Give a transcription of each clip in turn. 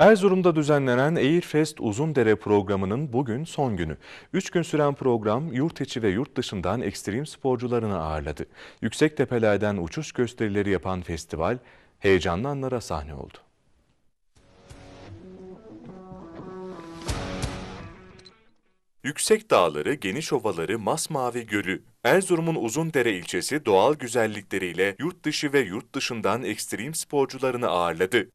Erzurum'da düzenlenen Airfest Uzundere programının bugün son günü. Üç gün süren program yurt içi ve yurt dışından ekstrem sporcularını ağırladı. Yüksek tepelerden uçuş gösterileri yapan festival heyecanlı anlara sahne oldu. Yüksek dağları, geniş ovaları, masmavi gölü, Erzurum'un Uzundere ilçesi doğal güzellikleriyle yurt dışı ve yurt dışından ekstrem sporcularını ağırladı.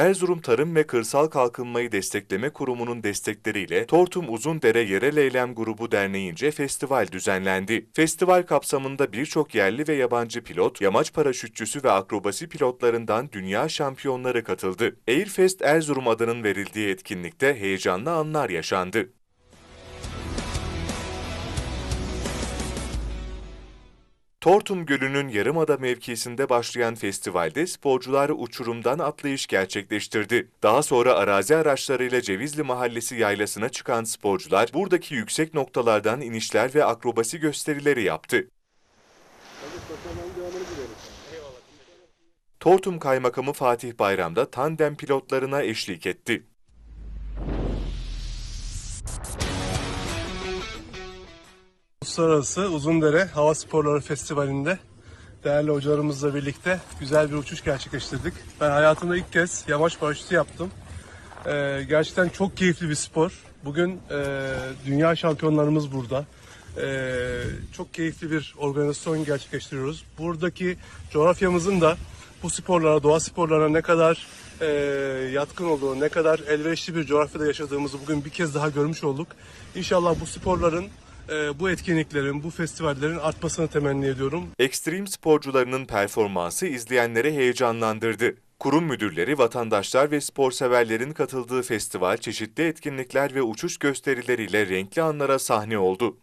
Erzurum Tarım ve Kırsal Kalkınmayı Destekleme Kurumu'nun destekleriyle Tortum Uzundere Yerel Eylem Grubu Derneği'nce festival düzenlendi. Festival kapsamında birçok yerli ve yabancı pilot, yamaç paraşütçüsü ve akrobasi pilotlarından dünya şampiyonları katıldı. Airfest Erzurum adının verildiği etkinlikte heyecanlı anlar yaşandı. Tortum Gölü'nün Yarımada mevkisinde başlayan festivalde sporcular uçurumdan atlayış gerçekleştirdi. Daha sonra arazi araçlarıyla Cevizli Mahallesi yaylasına çıkan sporcular buradaki yüksek noktalardan inişler ve akrobasi gösterileri yaptı. Tortum Kaymakamı Fatih Bayram da tandem pilotlarına eşlik etti. Uluslararası Uzundere Hava Sporları Festivali'nde değerli hocalarımızla birlikte güzel bir uçuş gerçekleştirdik. Ben hayatımda ilk kez yamaç paraşütü yaptım. Ee, gerçekten çok keyifli bir spor. Bugün e, dünya şampiyonlarımız burada. Ee, çok keyifli bir organizasyon gerçekleştiriyoruz. Buradaki coğrafyamızın da bu sporlara, doğa sporlarına ne kadar e, yatkın olduğunu, ne kadar elverişli bir coğrafyada yaşadığımızı bugün bir kez daha görmüş olduk. İnşallah bu sporların e, bu etkinliklerin, bu festivallerin artmasını temenni ediyorum. Ekstrem sporcularının performansı izleyenleri heyecanlandırdı. Kurum müdürleri, vatandaşlar ve spor severlerin katıldığı festival çeşitli etkinlikler ve uçuş gösterileriyle renkli anlara sahne oldu.